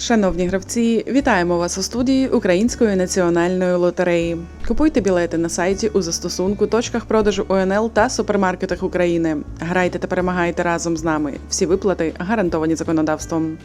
Шановні гравці, вітаємо вас у студії Української національної лотереї. Купуйте білети на сайті у застосунку, точках продажу ОНЛ та супермаркетах України. Грайте та перемагайте разом з нами. Всі виплати гарантовані законодавством.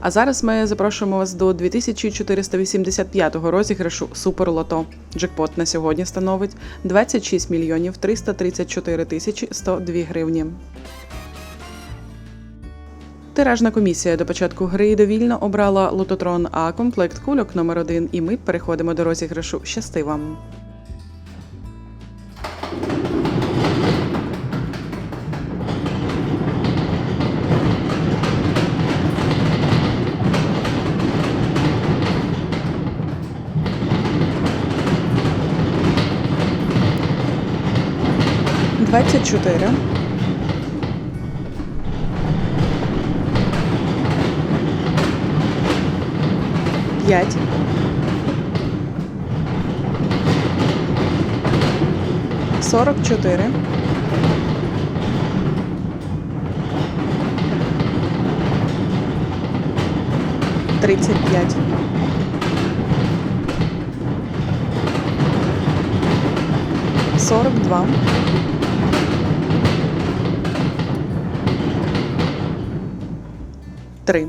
А зараз ми запрошуємо вас до 2485-го розіграшу Суперлото. Джекпот на сьогодні становить 26 мільйонів 334 тисячі 102 гривні. Тиражна комісія до початку гри довільно обрала лототрон А комплект кульок номер 1 і ми переходимо до розіграшу. Щасти вам! Двадцять чотири. П'ять. Сорок чотири. Тридцять п'ять. Сорок два. Три.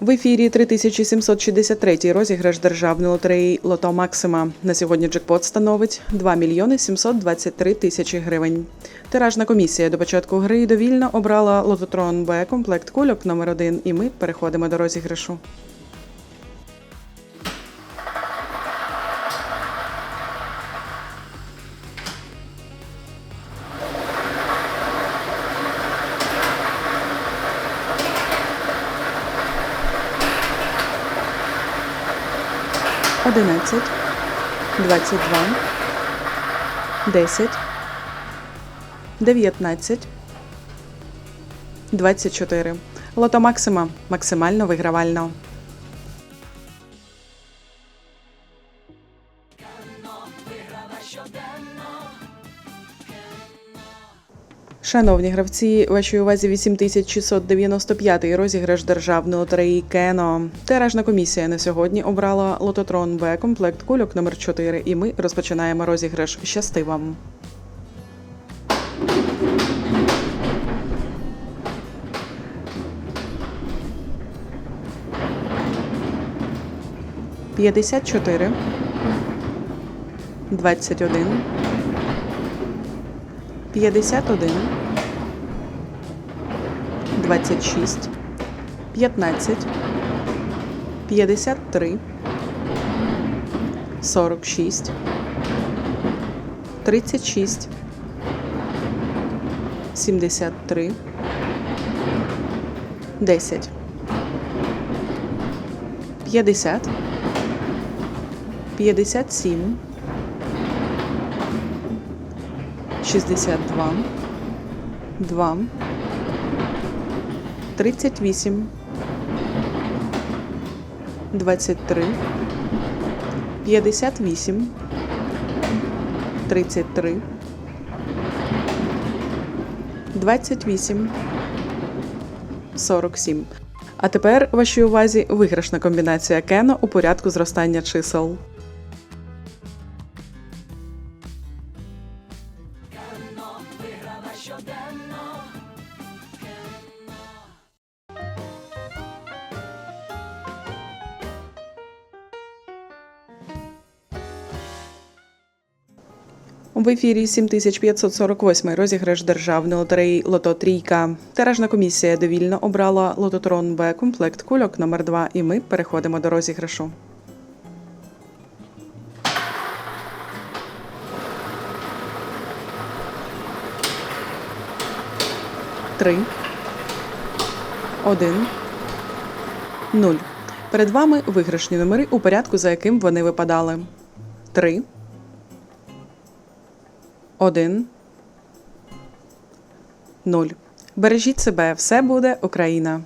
В ефірі 3763 розіграш державної лотереї Лото Максима. На сьогодні джекпот становить 2 мільйони 723 тисячі гривень. Тиражна комісія до початку гри довільно обрала лототрон Б комплект кульок номер 1 і ми переходимо до розіграшу. Одинадцять, двадцять два, десять, дев'ятнадцять, двадцять чотири. Лото Максима максимально вигравально. Шановні гравці, вашій увазі 8695 розіграш державної лотереї Кено. Тиражна комісія на сьогодні обрала лототрон Б комплект кульок номер 4 і ми розпочинаємо розіграш. Щасти вам! П'ятдесят чотири. Двадцять один. 51, 26, 15, 53, 46, 36, 73, 10, 50, 57, 62, 2, 38, 23, 58, 33, 28, 47. А тепер вашій увазі виграшна комбінація Кено у порядку зростання чисел. В ефірі 7548 розіграш державної лотереї Лото Трійка. Тиражна комісія довільно обрала лототрон Б комплект кульок номер 2 і ми переходимо до розіграшу. Три. Один. Нуль. Перед вами виграшні номери у порядку, за яким вони випадали. Три. Один. Нуль. Бережіть себе, все буде Україна.